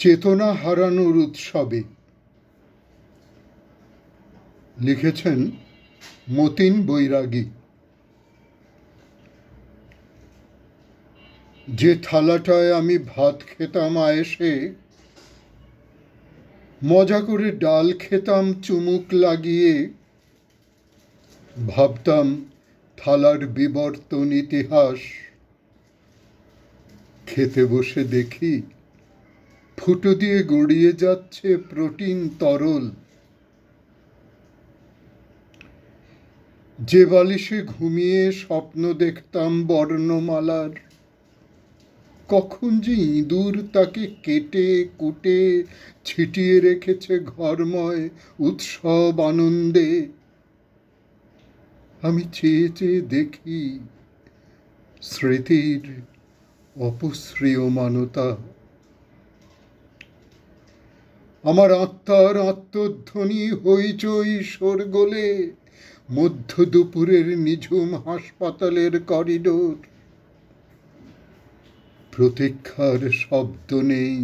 চেতনা হারানোর উৎসবে। লিখেছেন মতিন বৈরাগী। যে থালাটায় আমি ভাত খেতাম আয়েসে, মজা করে ডাল খেতাম চুমুক লাগিয়ে, ভাবতাম থালার বিবর্তন ইতিহাস, খেতে বসে দেখি ফুটো দিয়ে গড়িয়ে যাচ্ছে প্রোটিন তরল। যে বালিশে ঘুমিয়ে স্বপ্ন দেখতাম বর্ণমালার, কখন যে ইঁদুর তাকে কেটে কুটে ছিটিয়ে রেখেছে ঘরময় উৎসব আনন্দে। আমি চেয়ে চেয়ে দেখি স্মৃতির অপশ্রিয়মানতা আমার আত্মার আত্মধ্বনি হইচই শোরগোলে মধ্য দুপুরের নিঝুম হাসপাতালের করিডোর। প্রতীক্ষার শব্দ নেই,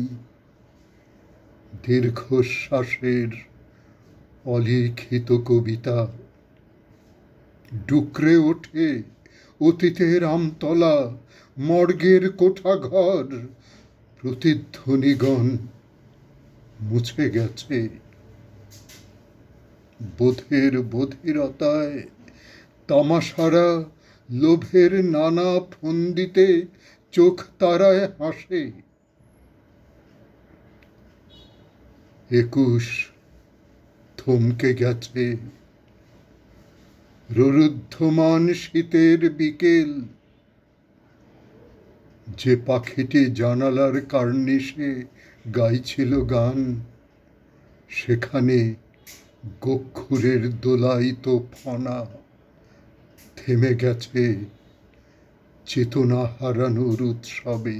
দীর্ঘশ্বাসের অলিখিত কবিতা। ডুকরে ওঠে অতীতের আমতলা, মর্গের কোঠাঘর, প্রতিধ্বনিগণ মুছে গেছে। বোধের বধিরতায়, তামাশারা লোভের নানা ফন্দিতে চোখ তারায় হাসে। একুশ থমকে গেছে। রুদ্ধমান শীতের বিকেল। যে পাখিটি জানালার কার্নিশে গাইছিল গান, সেখানে গক্ষুরের দোলায়িত ফনা থেমে গেছে চেতনা হারানোর উৎসবে।